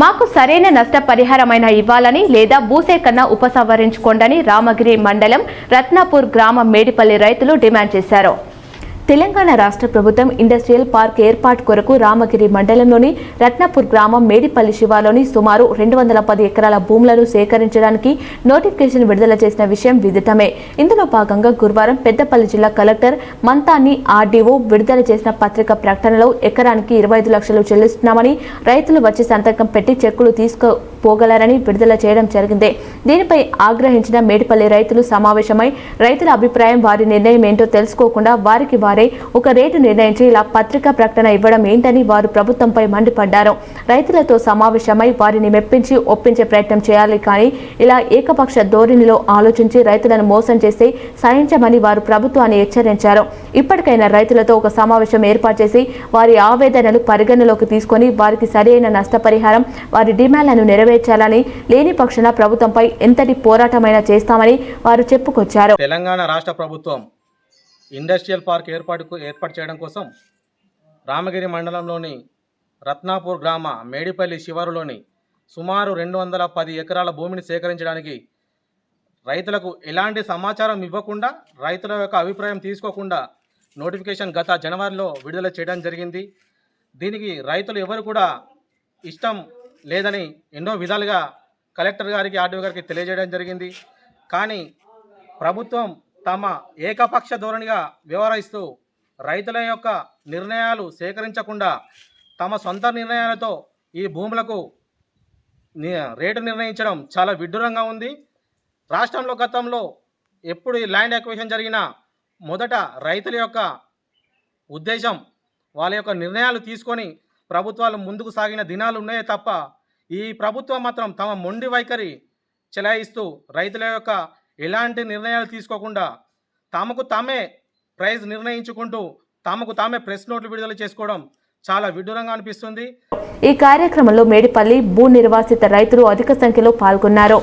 మాకు సరైన నష్టపరిహారమైన ఇవ్వాలని లేదా భూసేకరణ ఉపసంహరించుకోండని రామగిరి మండలం రత్నాపూర్ గ్రామ మేడిపల్లి రైతులు డిమాండ్ చేశారు. తెలంగాణ రాష్ట్ర ప్రభుత్వం ఇండస్ట్రియల్ పార్క్ ఏర్పాటు కొరకు రామగిరి మండలంలోని రత్నపూర్ గ్రామం మేడిపల్లి శివాలోని సుమారు రెండు వందల పది ఎకరాల భూములను సేకరించడానికి నోటిఫికేషన్ విడుదల చేసిన విషయం విదితమే. ఇందులో భాగంగా గురువారం పెద్దపల్లి జిల్లా కలెక్టర్ మంతాన్ని ఆర్డీఓ విడుదల చేసిన పత్రిక ప్రకటనలో ఎకరానికి ఇరవై ఐదు లక్షలు చెల్లిస్తున్నామని రైతులు వచ్చి సంతకం పెట్టి చెక్కులు పోగలరని విడుదల చేయడం జరిగింది. దీనిపై ఆగ్రహించిన మేడిపల్లి రైతులు సమావేశమై రైతుల అభిప్రాయం వారి నిర్ణయం ఏంటో తెలుసుకోకుండా వారికి వారే ఒక రేటు నిర్ణయించి ఇలా పత్రికా ప్రకటన ఇవ్వడం ఏంటని వారు ప్రభుత్వంపై మండిపడ్డారు. రైతులతో సమావేశమై వారిని మెప్పించి ఒప్పించే ప్రయత్నం చేయాలి కానీ ఇలా ఏకపక్ష ధోరణిలో ఆలోచించి రైతులను మోసం చేస్తే సహించమని వారు ప్రభుత్వాన్ని హెచ్చరించారు. ఇప్పటికైనా రైతులతో ఒక సమావేశం ఏర్పాటు చేసి వారి ఆవేదనలు పరిగణలోకి తీసుకొని వారికి సరైన నష్టపరిహారం వారి డిమాండ్లను నెరవేర్చాలని లేని పక్షాన ప్రభుత్వంపై ఎంతటి పోరాటమైనా చేస్తామని వారు చెప్పుకొచ్చారు. తెలంగాణ రాష్ట్ర ప్రభుత్వం ఇండస్ట్రియల్ పార్క్ ఏర్పాటుకు ఏర్పాటు చేయడం కోసం రామగిరి మండలంలోని రత్నాపూర్ గ్రామ మేడిపల్లి శివారులోని సుమారు రెండు వందల పది ఎకరాల భూమిని సేకరించడానికి రైతులకు ఎలాంటి సమాచారం ఇవ్వకుండా రైతుల యొక్క అభిప్రాయం తీసుకోకుండా నోటిఫికేషన్ గత జనవరిలో విడుదల చేయడం జరిగింది. దీనికి రైతులు ఎవరు కూడా ఇష్టం లేదని ఎన్నో విధాలుగా కలెక్టర్ గారికి ఆర్డీఓ గారికి తెలియజేయడం జరిగింది. కానీ ప్రభుత్వం తమ ఏకపక్ష ధోరణిగా వ్యవహరిస్తూ రైతుల యొక్క నిర్ణయాలు సేకరించకుండా తమ సొంత నిర్ణయాలతో ఈ భూములకు ని- రేటు నిర్ణయించడం చాలా విడ్డూరంగా ఉంది. రాష్ట్రంలో గతంలో ఎప్పుడు ఈ ల్యాండ్ ఎక్విషన్ జరిగినా మొదట రైతుల యొక్క ఉద్దేశం వాళ్ళ యొక్క నిర్ణయాలు తీసుకొని ప్రభుత్వాలు ముందుకు సాగిన దినాలు ఉన్నాయే తప్ప ఈ ప్రభుత్వం మాత్రం తమ మొండి వైఖరి చెలాయిస్తూ రైతుల యొక్క ఎలాంటి నిర్ణయాలు తీసుకోకుండా తమకు తామే ప్రైజ్ నిర్ణయించుకుంటూ తమకు తామే ప్రెస్ నోట్లు విడుదల చేసుకోవడం చాలా విడ్డూరంగా అనిపిస్తుంది. ఈ కార్యక్రమంలో మేడిపల్లి భూ నిర్వాసిత రైతులు అధిక సంఖ్యలో పాల్గొన్నారు.